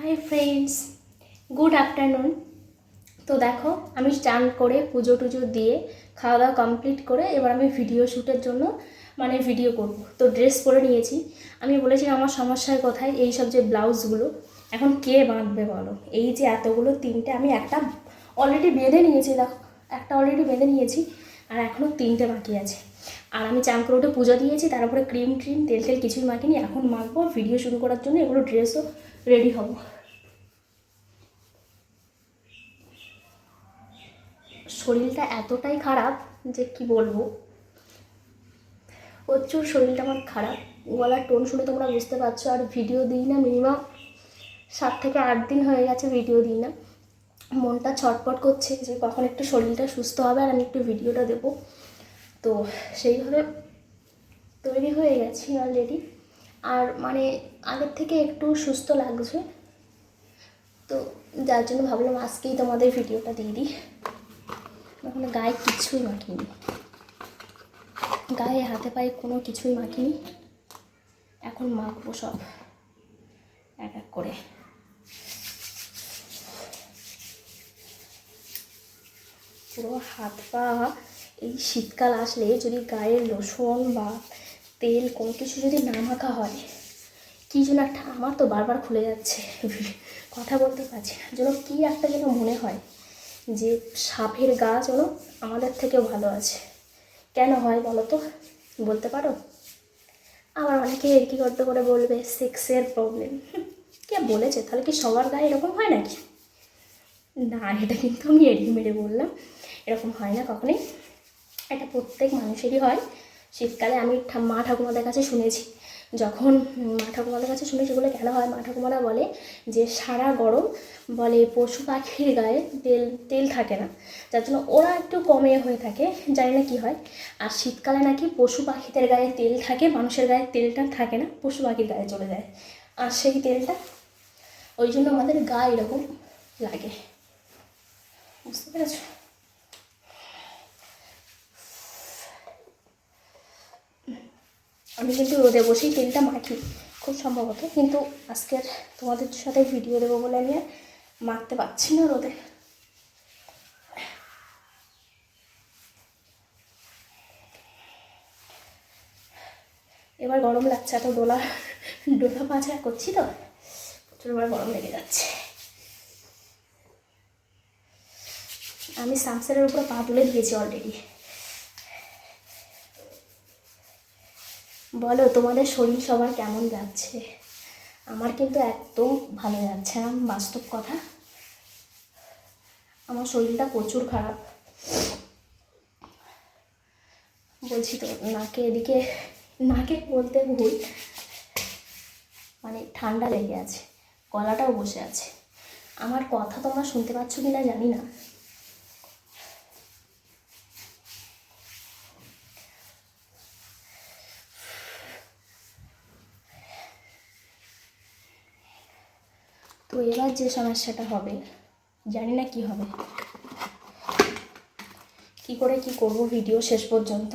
Hi friends good afternoon তো দেখো, আমি স্নান করে পুজো টুজো দিয়ে খাওয়া দাওয়া কমপ্লিট করে এবার আমি ভিডিও শ্যুটের জন্য মানে ভিডিও করব। তো ড্রেস পরে নিয়েছি। আমি বলেছি আমার সমস্যার কোথায়? এই সব যে ব্লাউজগুলো এখন কে বাঁধবে বলো? এই যে এতগুলো তিনটে, আমি একটা অলরেডি বেঁধে নিয়েছি, দেখো, একটা অলরেডি বেঁধে নিয়েছি, আর এখনও তিনটে বাকি আছে। আর আমি চান করে উঠে পুজো দিয়েছি তারপরে ক্রিম ট্রিম, তেল টেল কিছুই মাখিনি, এখন মাখবো ভিডিও শুরু করার জন্য এগুলো ড্রেসও রেডি হব। শরীরটা এতটাই খারাপ যে কি বলব? প্রচুর শরীরটা আমার খারাপ। গলার টোন শুনে তোমরা বুঝতে পারছ, আর ভিডিও দিই না মিনিমাম সাত থেকে আট দিন হয়ে গেছে ভিডিও দিই না। মনটা ছটপট করছে যে কখন একটু শরীরটা সুস্থ হবে আর আমি একটু ভিডিওটা দেবো। তো সেইভাবে তৈরি হয়ে গেছি অলরেডি আর মানে আগের থেকে একটু সুস্থ লাগছে। তো যার জন্য ভাবলাম আজকেই তোমাদের ভিডিওটা দিয়ে দিই। এখন গায়ে কিছুই মাখিনি। গায়ে, হাতে পায়ে কোনো কিছুই মাখিনি। এখন মাখবো সব। এক এক করে। পুরো হাত পা এই শীতকাল আসলে যদি গায়ে লোশন বা তেল কোনো কিছু যদি না মাখা হয়, কী যেন একটা আমার তো বারবার খুলে যাচ্ছে। কথা বলতে পারছি না। যেন কী একটা যেন মনে হয় যে সাপের গা যেন আমাদের থেকেও ভালো আছে। কেন হয় বলো তো? বলতে পারো? আবার অনেকে এরকি করতে করে বলবে, সেক্সের প্রবলেম কে বলেছে? তাহলে কি সবার গায়ে এরকম হয় নাকি? না, এটা কিন্তু আমি এড়িয়ে মেরে বললাম। এরকম হয় না কখনোই। এটা প্রত্যেক মানুষেরই হয়। শীতকালে আমি মা ঠাকুমাদের কাছে শুনেছি। যখন মা ঠাকুমাদের কাছে শুনেছি বলে কেন হয়? মা ঠাকুমারা বলে যে, সারা গরম বলে পশু পাখির গায়ে তেল তেল থাকে না। যার জন্য ওরা একটু কমে হয়ে থাকে। জানি না কী হয়। আর শীতকালে নাকি পশু পাখিদের গায়ে তেল থাকে, মানুষের গায়ে তেলটা থাকে না, পশু পাখির গায়ে চলে যায়। আর সেই তেলটা ওই জন্য আমাদের গা এরকম লাগে। বুঝতে পেরেছ? আমি কিন্তু রোদে বসেই তেলটা মাখি, খুব সম্ভবত। কিন্তু আজকের তোমাদের সাথে ভিডিও দেবো বলে আমি আর মাখতে পারছি না রোদে। এবার গরম লাগছে, এত ডোলা ডোলা পাঁচা করছি তো, প্রচুর এবার গরম লেগে যাচ্ছে। আমি সানসেটের উপরে পা তুলে দিয়েছি অলরেডি বলো, তোমাদের শরীর সবার কেমন যাচ্ছে? আমার কিন্তু একদম ভালো যাচ্ছে না, বাস্তব কথা। আমার শরীরটা প্রচুর খারাপ। বলছি তো, নাকে এদিকে, নাকে বলতে ভুল। মানে ঠান্ডা লেগে আছে, গলাটাও বসে আছে। আমার কথা তোমরা শুনতে পাচ্ছ কি না জানি না। তো এবার যে সমস্যাটা হবে, জানি না কি হবে। কি করে কি করব ভিডিও শেষ পর্যন্ত?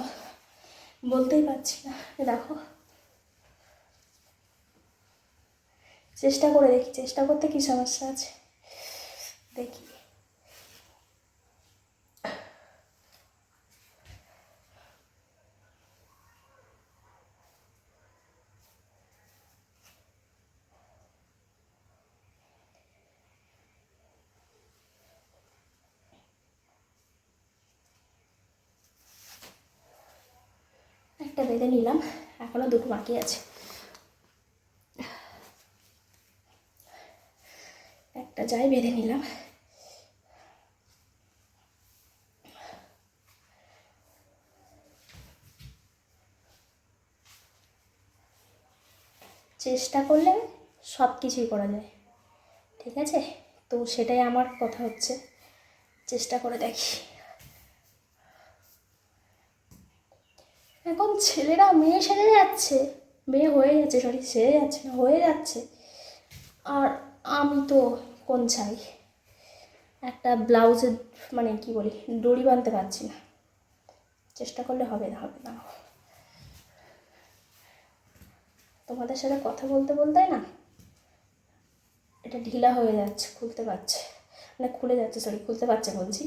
বলতেই পারছি না। দেখো। চেষ্টা করে দেখি, চেষ্টা করতে কি সমস্যা আছে? দেখি। একটা বেঁধে নিলাম, এখনও দুটো বাকি আছে। একটা যাই বেঁধে নিলাম। চেষ্টা করলে সব কিছুই করা যায়, ঠিক আছে? তো সেটাই আমার কথা হচ্ছে। চেষ্টা করে দেখি। এখন ছেলেরা, মেয়ে সেরে যাচ্ছে। মেয়ে হয়ে যাচ্ছে সরি সেরে যাচ্ছে না, হয়ে যাচ্ছে। আর আমি তো কোন চাই একটা ব্লাউজের মানে কি বলি, দড়ি বাঁধতে পারছি না। চেষ্টা করলে হবে না হবে না। তোমাদের সাথে কথা বলতে বলতে না, এটা ঢিলা হয়ে যাচ্ছে, খুলতে পারছে। মানে খুলে যাচ্ছে সরি খুলতে পারছে বলছি।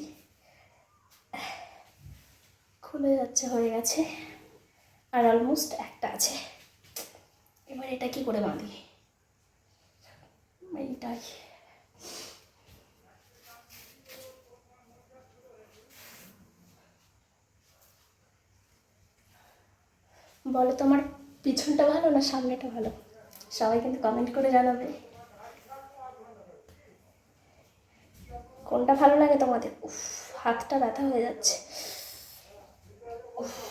খুলে যাচ্ছে, হয়ে গেছে। আর অলমোস্ট একটা আছে। এবার এটা কি করে বাঁধি? এইটাই। বলো তো আমার পিছনটা ভালো না সামনেটা ভালো? সবাই কিন্তু কমেন্ট করে জানাবে। কোনটা ভালো লাগে তোমাদের? উফ, হাতটা ব্যথা হয়ে যাচ্ছে। উফ।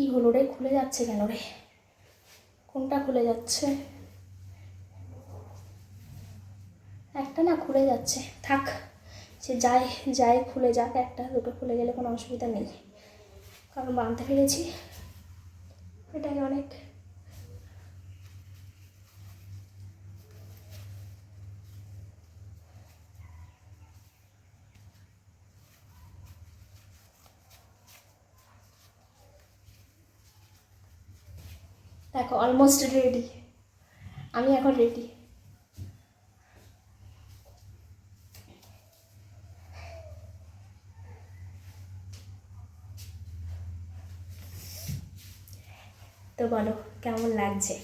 কি হলো রে? খুলে যাচ্ছে কেন রে? কোনটা খুলে যাচ্ছে? একটা না খুলে যাচ্ছে। থাক, সে যাই যাই খুলে যাক, একটা, দুটো খুলে গেলে কোনো অসুবিধা নেই। কারণ বাঁধতে পেরেছি। এটাকে অনেক দেখো অলমোস্ট রেডি আমি এখন রেডি তো বলো, কেমন লাগছে?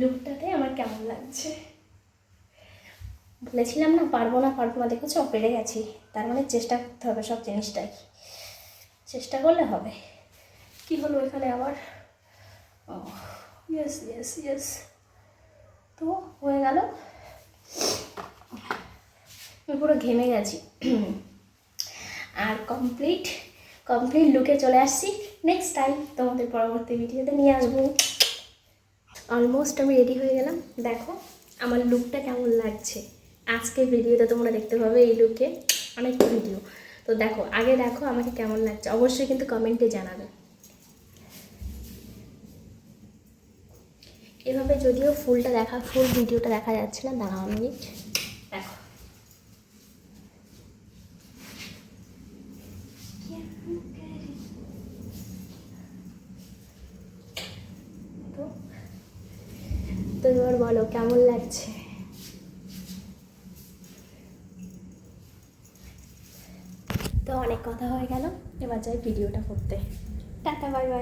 লুকটাতে আমার কেমন লাগছে? বলেছিলাম না, পারব না পারব না, দেখেছ? পেরে গেছি। তার মানে চেষ্টা করতে হবে সব জিনিসটাই। চেষ্টা করলে হবে। কি হলো এখানে আবার? ও ইয়েস ইয়েস ইয়েস তো হয়ে গেল। আমি পুরো ঘেমে গেছি। আর কমপ্লিট কমপ্লিট লুকে চলে আসছি। নেক্সট টাইম তোমাদের পরবর্তী ভিডিওতে নিয়ে আসব। অলমোস্ট আমি রেডি হয়ে গেলাম। দেখো, আমার লুকটা কেমন লাগছে। আজকের ভিডিওতে তোমরা দেখতে পাবে এই লুকে অনেক ভিডিও তো দেখো, আগে দেখো আমাকে কেমন লাগছে। অবশ্যই কিন্তু কমেন্টে জানাবে। এভাবে যদিও ফুলটা দেখা ফুল ভিডিওটা দেখা যাচ্ছে না দাঁড়াও দেখো। তো তো এবার বলো কেমন লাগছে? তো অনেক কথা হয়ে গেল এবার যাই ভিডিওটা করতে। Tata bye bye.